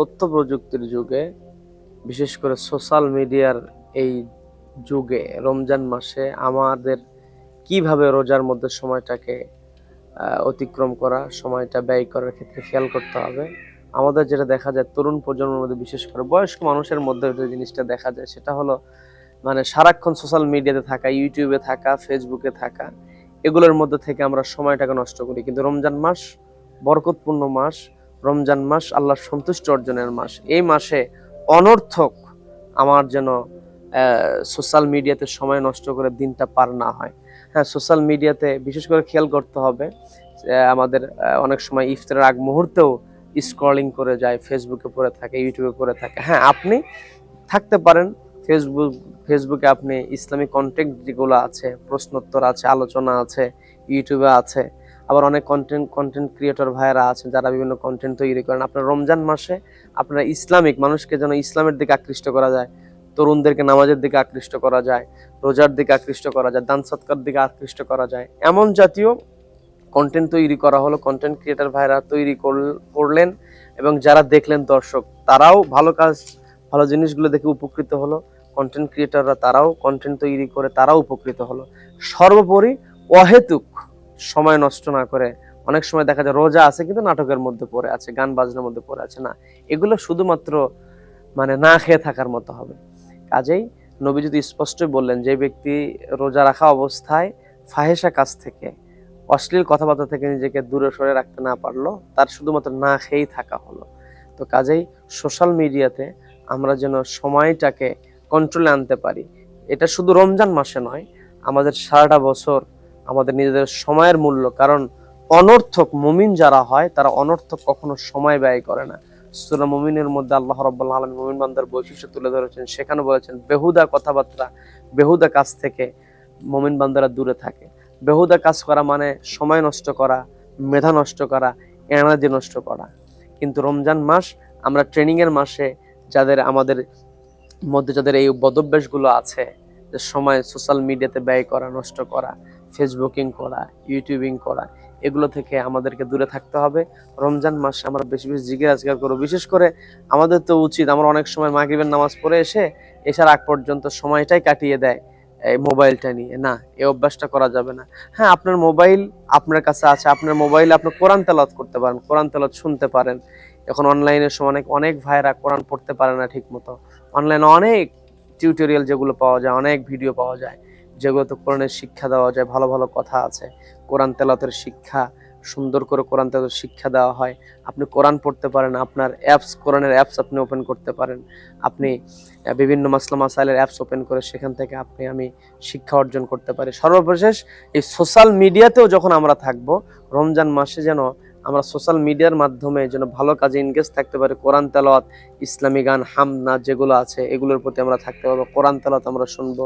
তথ্য প্রযুক্তির যুগে, বিশেষ করে সোশ্যাল মিডিয়ার এই যুগে, রমজান মাসে আমাদের কীভাবে রোজার মধ্যে সময়টাকে অতিক্রম করা, সময়টা ব্যয় করার ক্ষেত্রে খেয়াল করতে হবে। আমাদের যেটা দেখা যায়, তরুণ প্রজন্মের মধ্যে, বিশেষ করে বয়স্ক মানুষের মধ্যে যে জিনিসটা দেখা যায়, সেটা হলো মানে সারাক্ষণ সোশ্যাল মিডিয়াতে থাকা, ইউটিউবে থাকা, ফেসবুকে থাকা, এগুলোর মধ্যে থেকে আমরা সময়টাকে নষ্ট করি। কিন্তু রমজান মাস, বরকতপূর্ণ মাস রমজান মাস আল্লাহর সন্তুষ্ট অর্জনের মাস। এই মাসে অনর্থক আমার যেন সোশ্যাল মিডিয়াতে সময় নষ্ট করে দিনটা পার না হয়। হ্যাঁ সোশ্যাল মিডিয়াতে বিশেষ করে খেয়াল করতে হবে আমাদের অনেক সময় ইফতারের আগ মুহূর্তেও স্ক্রলিং করে যায় ফেসবুকে পড়ে থাকে ইউটিউবে পড়ে থাকে। হ্যাঁ আপনি থাকতে পারেন ফেসবুক ফেসবুকে আপনি ইসলামিক কন্টেন্ট যেগুলো আছে, প্রশ্নোত্তর আছে, আলোচনা আছে ইউটিউবে আছে আবার অনেক কন্টেন্ট কন্টেন্ট ক্রিয়েটর ভাইয়েরা আছেন যারা বিভিন্ন কন্টেন্ট তৈরি করেন। আপনার রমজান মাসে আপনার ইসলামিক মানুষকে যেন ইসলামের দিকে আকৃষ্ট করা যায়, তরুণদেরকে নামাজের দিকে আকৃষ্ট করা যায়, রোজার দিকে আকৃষ্ট করা যায়, দান সৎকার দিকে আকৃষ্ট করা যায়। এমন জাতীয় কন্টেন্ট তৈরি করা হলো কন্টেন্ট ক্রিয়েটর ভাইরা তৈরি করল- করলেন এবং যারা দেখলেন দর্শক, তারাও ভালো কাজ, ভালো জিনিসগুলো দেখে উপকৃত হলো। কন্টেন্ট ক্রিয়েটররা তারাও কন্টেন্ট তৈরি করে, তারাও উপকৃত হলো। সর্বোপরি অহেতুক সময় নষ্ট না করে, অনেক সময় দেখা যায় রোজা আছে কিন্তু নাটকের মধ্যে পড়ে আছে, গান বাজনার মধ্যে পড়ে আছে, না। এগুলো শুধুমাত্র মানে না খেয়ে থাকার মতো হবে। কাজেই নবী যদি স্পষ্টই বললেন যে ব্যক্তি রোজা রাখা অবস্থায় ফাহেসা কাজ থেকে, অশ্লীল কথাবার্তা থেকে নিজেকে দূরে সরে রাখতে না পারল, তার শুধুমাত্র না খেয়েই থাকা হলো। তো কাজেই সোশ্যাল মিডিয়াতে আমরা যেন সময়টাকে কন্ট্রোলে আনতে পারি, এটা শুধু রমজান মাসে নয়, আমাদের সারাটা বছর আমাদের নিজেদের সময়ের মূল্য। কারণ অনর্থক মুমিন যারা হয়, তারা অনর্থক কখনো সময় ব্যয় করে না। সুরা মুমিনের মধ্যে আল্লাহ রব্বুল্লাহ আলম মুমিন বান্দার বৈশিষ্ট্য তুলে ধরেছেন। সেখানে বলেছেন, বেহুদা কথাবার্তা, বেহুদা কাজ থেকে মুমিন বান্দারা দূরে থাকে। বেহুদা কাজ করা মানে সময় নষ্ট করা, মেধা নষ্ট করা, এনার্জি নষ্ট করা। কিন্তু রমজান মাস, আমরা ট্রেনিংয়ের মাসে যাদের আমাদের মধ্যে যাদের এই বদভ্যাসগুলো আছে, যে সময় সোশ্যাল মিডিয়াতে ব্যয় করা, নষ্ট করা ফেসবুকিং করা ইউটিউবিং করা, এগুলো থেকে আমাদেরকে দূরে থাকতে হবে। রমজান মাসে আমরা বেশি বেশি জিজ্ঞেস আজগার করব। বিশেষ করে আমাদের তো উচিত, আমরা অনেক সময় মাগরিবের নামাজ পড়ে এসে, এসার আগ পর্যন্ত সময়টাই কাটিয়ে দেয় এই মোবাইলটা নিয়ে। না, এই অভ্যাসটা করা যাবে না। হ্যাঁ আপনার মোবাইল আপনার কাছে আছে, আপনার মোবাইলে আপনি কোরআন তেলত করতে পারেন, কোরআন তেলত শুনতে পারেন। এখন অনলাইনের সময় অনেক অনেক ভাইরা কোরআন পড়তে পারে না ঠিক মতো অনলাইনে অনেক টিউটোরিয়াল যেগুলো পাওয়া যায়, অনেক ভিডিও পাওয়া যায়। যেগুলোতে কোরআনের শিক্ষা দেওয়া যায়, ভালো ভালো কথা আছে। কোরআন তেলাতের শিক্ষা, সুন্দর করে কোরআন তেলাতের শিক্ষা দেওয়া হয়। আপনি কোরআন পড়তে পারেন, আপনার অ্যাপস কোরআনের অ্যাপস আপনি ওপেন করতে পারেন। আপনি বিভিন্ন মাসলা মাসাইলের অ্যাপস ওপেন করে সেখান থেকে আপনি, আমি শিক্ষা অর্জন করতে পারি। সর্বশেষ এই সোশ্যাল মিডিয়াতেও যখন আমরা থাকব, রমজান মাসে যেন আমরা সোশ্যাল মিডিয়ার মাধ্যমে যেন ভালো কাজে এনগেজ থাকতে পারি। কোরআন তেলাওয়াত, ইসলামী গান, হামনা যেগুলো আছে, এগুলোর প্রতি আমরা থাকতে পারব। কোরআন তেলাওয়াত আমরা শুনব,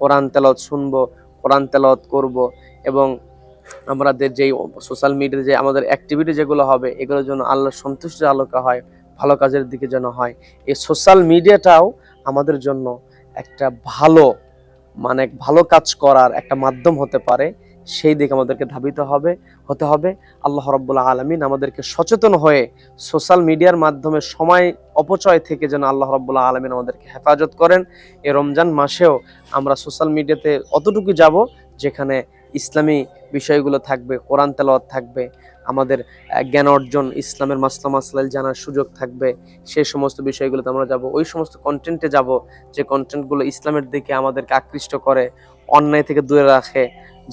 কোরআন তেলাওয়াত শুনব, কোরআন তেলাওয়াত করব এবং আমাদের যেই সোশ্যাল মিডিয়াতে যে আমাদের অ্যাক্টিভিটি যেগুলো হবে, এগুলোর জন্য আল্লাহর সন্তুষ্টির আলোকা হয়, ভালো কাজের দিকে যেন হয়। এই সোশ্যাল মিডিয়াটাও আমাদের জন্য একটা ভালো মানে ভালো কাজ করার একটা মাধ্যম হতে পারে। সেই দিকে আমাদেরকে ধাবিত হবে, হতে হবে। আল্লাহ রব্বুল্লাহ আলমিন আমাদেরকে সচেতন হয়ে সোশ্যাল মিডিয়ার মাধ্যমে সময় অপচয় থেকে যেন আল্লাহ রব্বুল্লাহ আলমিন আমাদেরকে হেফাজত করেন। এ রমজান মাসেও আমরা সোশ্যাল মিডিয়াতে অতটুকু যাব যেখানে ইসলামী বিষয়গুলো থাকবে, কোরআন তেলাওয়াত থাকবে, আমাদের জ্ঞান অর্জন, ইসলামের মাসলা মাসলাইল জানার সুযোগ থাকবে। সেই সমস্ত বিষয়গুলোতে আমরা যাব। ওই সমস্ত কন্টেন্টে যাব যে কন্টেন্টগুলো ইসলামের দিকে আমাদেরকে আকৃষ্ট করে, অন্যায় থেকে দূরে রাখে।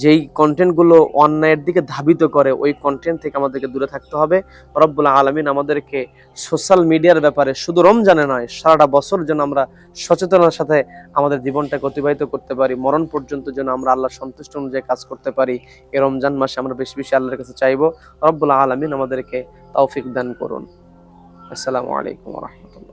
যেই কন্টেন্টগুলো অন্যায়ের দিকে ধাবিত করে, ওই কন্টেন্ট থেকে আমাদেরকে দূরে থাকতে হবে। রব্বুল আলমিন আমাদেরকে সোশ্যাল মিডিয়ার ব্যাপারে শুধু রমজানে নয়, সারাটা বছর যেন আমরা সচেতনার সাথে আমাদের জীবনটাকে অতিবাহিত করতে পারি, মরণ পর্যন্ত যেন আমরা আল্লাহ সন্তুষ্ট অনুযায়ী কাজ করতে পারি। এই রমজান মাসে আমরা বেশি বেশি আল্লাহর কাছে চাইব। রব্বুল আলমিন আমাদেরকে তৌফিক দান করুন। আসসালামু আলাইকুম রহমতুল্লাহ।